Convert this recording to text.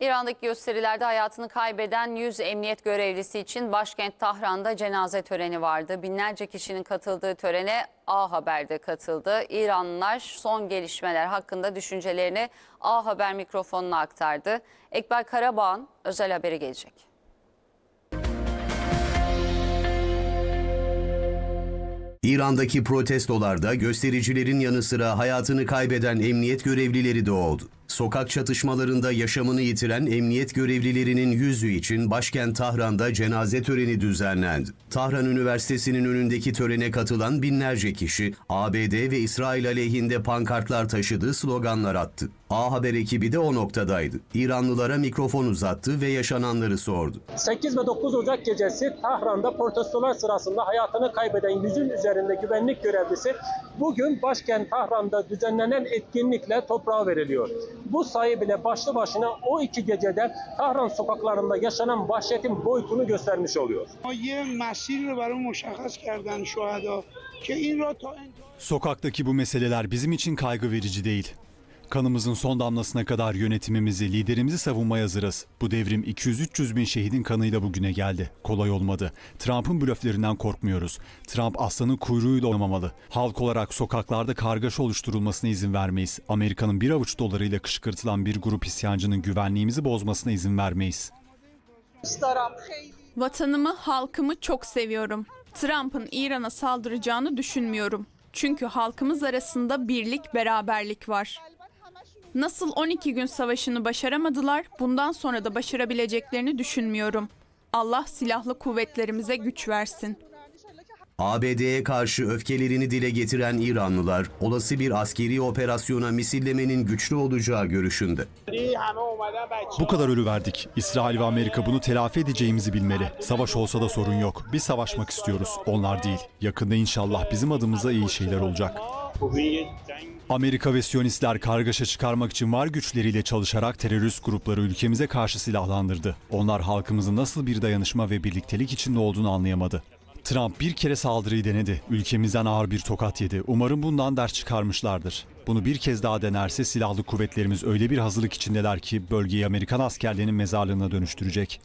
İran'daki gösterilerde hayatını kaybeden 100 emniyet görevlisi için başkent Tahran'da cenaze töreni vardı. Binlerce kişinin katıldığı törene A Haber'de katıldı. İranlılar son gelişmeler hakkında düşüncelerini A Haber mikrofonuna aktardı. Ekber Karabağ'ın özel haberi gelecek. İran'daki protestolarda göstericilerin yanı sıra hayatını kaybeden emniyet görevlileri de oldu. Sokak çatışmalarında yaşamını yitiren emniyet görevlilerinin yüzü için başkent Tahran'da cenaze töreni düzenlendi. Tahran Üniversitesi'nin önündeki törene katılan binlerce kişi ABD ve İsrail aleyhinde pankartlar taşıdı, sloganlar attı. A Haber ekibi de o noktadaydı. İranlılara mikrofon uzattı ve yaşananları sordu. 8 ve 9 Ocak gecesi Tahran'da protestolar sırasında hayatını kaybeden yüzün üzerinde güvenlik görevlisi bugün başkent Tahran'da düzenlenen etkinlikle toprağa veriliyor. Bu sayı bile başlı başına o iki gecede Tahran sokaklarında yaşanan vahşetin boyutunu göstermiş oluyor. Sokaktaki bu meseleler bizim için kaygı verici değil. Kanımızın son damlasına kadar yönetimimizi, liderimizi savunmaya hazırız. Bu devrim 200-300 bin şehidin kanıyla bugüne geldi. Kolay olmadı. Trump'ın blöflerinden korkmuyoruz. Trump aslanın kuyruğuyla oynamamalı. Halk olarak sokaklarda kargaşa oluşturulmasına izin vermeyiz. Amerika'nın bir avuç dolarıyla kışkırtılan bir grup isyancının güvenliğimizi bozmasına izin vermeyiz. Vatanımı, halkımı çok seviyorum. Trump'ın İran'a saldıracağını düşünmüyorum. Çünkü halkımız arasında birlik, beraberlik var. Nasıl 12 gün savaşını başaramadılar, bundan sonra da başarabileceklerini düşünmüyorum. Allah silahlı kuvvetlerimize güç versin. ABD'ye karşı öfkelerini dile getiren İranlılar, olası bir askeri operasyona misillemenin güçlü olacağı görüşünde. Bu kadar ölü verdik. İsrail ve Amerika bunu telafi edeceğimizi bilmeli. Savaş olsa da sorun yok. Biz savaşmak istiyoruz, onlar değil. Yakında inşallah bizim adımıza iyi şeyler olacak. Amerika ve Siyonistler kargaşa çıkarmak için var güçleriyle çalışarak terörist grupları ülkemize karşı silahlandırdı. Onlar halkımızın nasıl bir dayanışma ve birliktelik içinde olduğunu anlayamadı. Trump bir kere saldırıyı denedi. Ülkemizden ağır bir tokat yedi. Umarım bundan ders çıkarmışlardır. Bunu bir kez daha denerse silahlı kuvvetlerimiz öyle bir hazırlık içindeler ki bölgeyi Amerikan askerlerinin mezarlığına dönüştürecek.